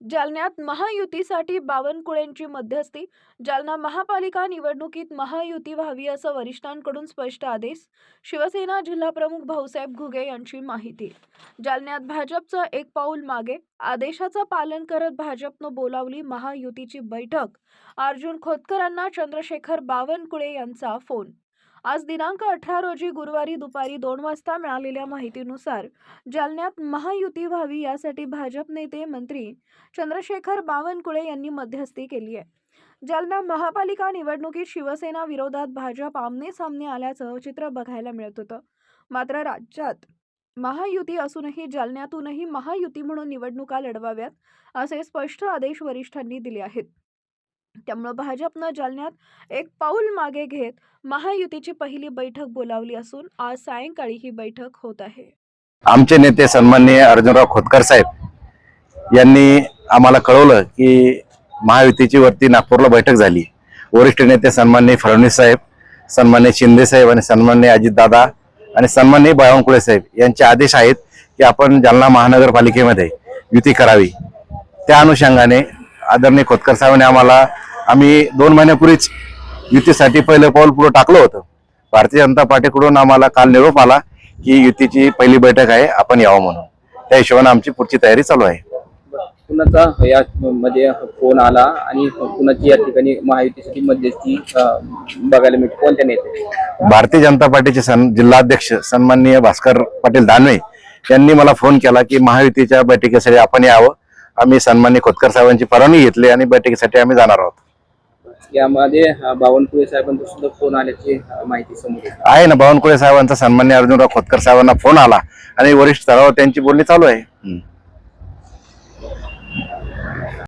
जालन्यात महायुतीसाठी बावनकुळेंची मध्यस्थी. जालना महापालिका निवडणुकीत महायुती व्हावी असं वरिष्ठांकडून स्पष्ट आदेश. शिवसेना जिल्हाप्रमुख भाऊसाहेब घुगे यांची माहिती. जालन्यात भाजपचं एक पाऊल मागे. आदेशाचं पालन करत भाजपनं बोलावली महायुतीची बैठक. अर्जुन खोतकरांना चंद्रशेखर बावनकुळे यांचा फोन आज दिनांक अठरा रोजी गुरुवारी दुपारी दोन वाजता मिळालेल्या माहितीनुसार जालन्यात महायुती व्हावी यासाठी भाजप नेते मंत्री चंद्रशेखर बावनकुळे यांनी मध्यस्थी केली आहे. जालना महापालिका निवडणुकीत शिवसेना विरोधात भाजप आमने सामने आल्याचं चित्र बघायला मिळत होतं. मात्र राज्यात महायुती असूनही जालन्यातूनही महायुती म्हणून निवडणुका लढवाव्यात असे स्पष्ट आदेश वरिष्ठांनी दिले आहेत. त्यामुळं भाजपनं जालन्यात एक पाऊल मागे घेत महायुतीची पहिली बैठक बोलावली असून आज सायंकाळी ही बैठक होत आहे. आमचे नेते सन्माननीय अर्जुनराव खोतकर साहेब यांनी आम्हाला कळवलं की महायुतीची वरती नागपूरला बैठक झाली. वरिष्ठ नेते सन्माननीय फडणवीस साहेब सन्माननीय शिंदे साहेब आणि सन्माननीय अजितदादा आणि सन्माननीय बावनकुळे साहेब यांचे आदेश आहेत की आपण जालना महानगरपालिकेमध्ये युती करावी. त्या अनुषंगाने आदरणीय खोतकर साहेबांनी आम्हाला आम्ही दोन महिन्यापूर्वीच युतीसाठी पहिलं पाऊल पुढे टाकलं होतं. भारतीय जनता पार्टीकडून आम्हाला काल निरोप आला की युतीची पहिली बैठक आहे आपण यावं म्हणून. त्या हिशोबाने आमची पुढची तयारी चालू आहे. कुणाचा या मध्ये फोन आला आणि कुणाची या ठिकाणी महायुतीसाठी मध्यस्थी बघायला मिळते. कोणत्या नेते? भारतीय जनता पार्टीचे सन जिल्हाध्यक्ष सन्माननीय भास्कर पाटील दानवे यांनी मला फोन केला की महायुतीच्या बैठकीसाठी आपण यावं. आम्ही सन्माननीय खोतकर साहेबांची परवानगी घेतली आणि बैठकीसाठी आम्ही जाणार आहोत. यामध्ये बावनकुळे साहेबांचा सुद्धा फोन आल्याची माहिती समोर आहे ना बावनकुळे साहेबांचा सन्मान्य अर्जुनराव खोतकर साहेबांना फोन आला आणि वरिष्ठ स्तरावर त्यांची बोलणी चालू आहे.